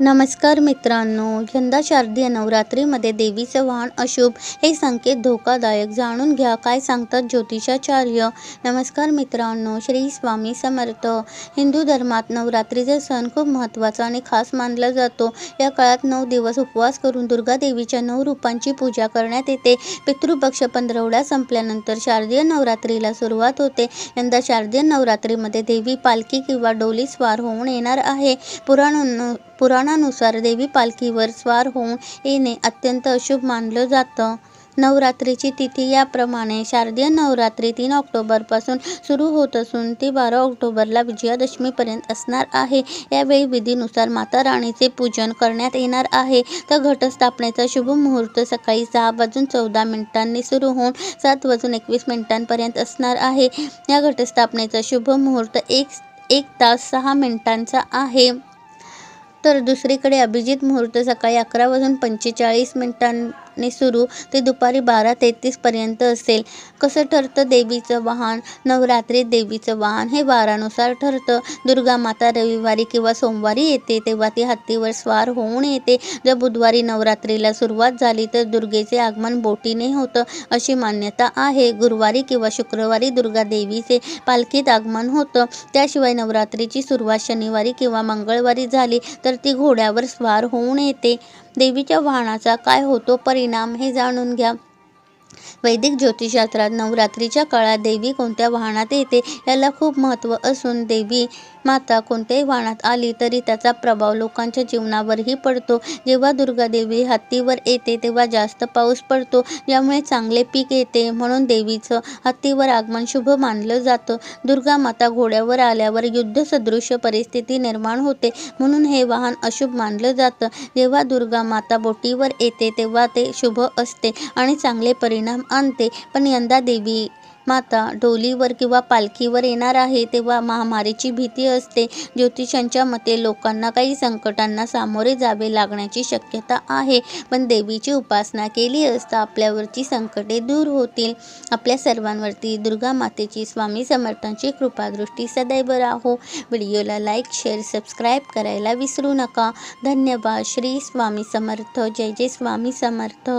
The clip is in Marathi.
नमस्कार मित्रांनो यंदा शारदीय नवरात्रीमध्ये देवीचं वाहन अशुभ हे संकेत धोकादायक जाणून घ्या. काय सांगतात ज्योतिषाचार्य? नमस्कार मित्रांनो श्री स्वामी समर्थ. हिंदू धर्मात नवरात्रीचा सण खूप महत्त्वाचा आणि खास मानला जातो. या काळात नऊ दिवस उपवास करून दुर्गा देवीच्या नऊ रूपांची पूजा करण्यात येते. पितृपक्ष पंधरवडा संपल्यानंतर शारदीय नवरात्रीला सुरुवात होते. यंदा शारदीय नवरात्रीमध्ये देवी पालखी किंवा डोली स्वार होऊन येणार आहे. पुराण पुराणानुसार देवी पालखीवर स्वार होऊन येणे अत्यंत अशुभ मानलं जातं. नवरात्रीची तिथी याप्रमाणे शारदीय नवरात्री तीन ऑक्टोबरपासून सुरू होत असून ती बारा ऑक्टोबरला विजयादशमीपर्यंत असणार आहे. यावेळी विधीनुसार माता राणीचे पूजन करण्यात येणार आहे. तर घटस्थापनेचा शुभ मुहूर्त सकाळी सहा वाजून चौदा मिनिटांनी सुरू होऊन सात वाजून एकवीस मिनिटांपर्यंत असणार आहे. या घटस्थापनेचा शुभ मुहूर्त एक एक तास सहा मिनिटांचा आहे. तर दुसरीकडे अभिजित मुहूर्त सकाळी अकरा वाजून पंचेचाळीस मिनिटां मिनिटांनी सुरू ते दुपारी बारा तेहतीसपर्यंत असेल. कसं ठरतं देवीचं वाहन? नवरात्रीत देवीचं वाहन हे वारानुसार ठरतं. दुर्गा माता रविवारी किंवा सोमवारी येते तेव्हा ती हत्तीवर स्वार होऊन येते. जर बुधवारी नवरात्रीला सुरुवात झाली तर दुर्गेचे आगमन बोटीने होतं अशी मान्यता आहे. गुरुवारी किंवा शुक्रवारी दुर्गा देवीचे पालखीत आगमन होतं. त्याशिवाय नवरात्रीची सुरुवात शनिवारी किंवा मंगळवारी झाली तर ती घोड्यावर स्वार होऊन येते. देवीच्या वाहनाचा काय होतो परिणाम? हे जाणून घ्या. वैदिक ज्योतिषशास्त्रात नवरात्रीच्या काळात देवी कोणत्या वाहनात येते याला खूप महत्त्व असून देवी माता कोणत्याही वाहनात आली तरी त्याचा प्रभाव लोकांच्या जीवनावरही पडतो. जेव्हा दुर्गा देवी हत्तीवर येते तेव्हा जास्त पाऊस पडतो. ज्यामुळे चांगले पीक येते. म्हणून देवीचं हत्तीवर आगमन शुभ मानलं जातं. दुर्गा माता घोड्यावर आल्यावर युद्धसदृश्य परिस्थिती निर्माण होते. म्हणून हे वाहन अशुभ मानलं जातं. जेव्हा दुर्गा माता बोटीवर येते तेव्हा ते शुभ असते आणि चांगले परिणाम आणते. पण यंदा देवी माता डोलीवर किंवा पालखीवर येणार आहे तेव्हा महामारीची भीती असते. ज्योतिषांच्या मते लोकांना काही संकटांना सामोरे जावे लागण्याची शक्यता आहे. पण देवीची उपासना केली असता आपल्यावरची संकटे दूर होतील. आपल्या सर्वांवरती दुर्गा मातेची स्वामी समर्थांची कृपादृष्टी सदैव राहो. व्हिडिओला लाईक शेअर सबस्क्राईब करायला विसरू नका. धन्यवाद. श्री स्वामी समर्थ. जय जय स्वामी समर्थ.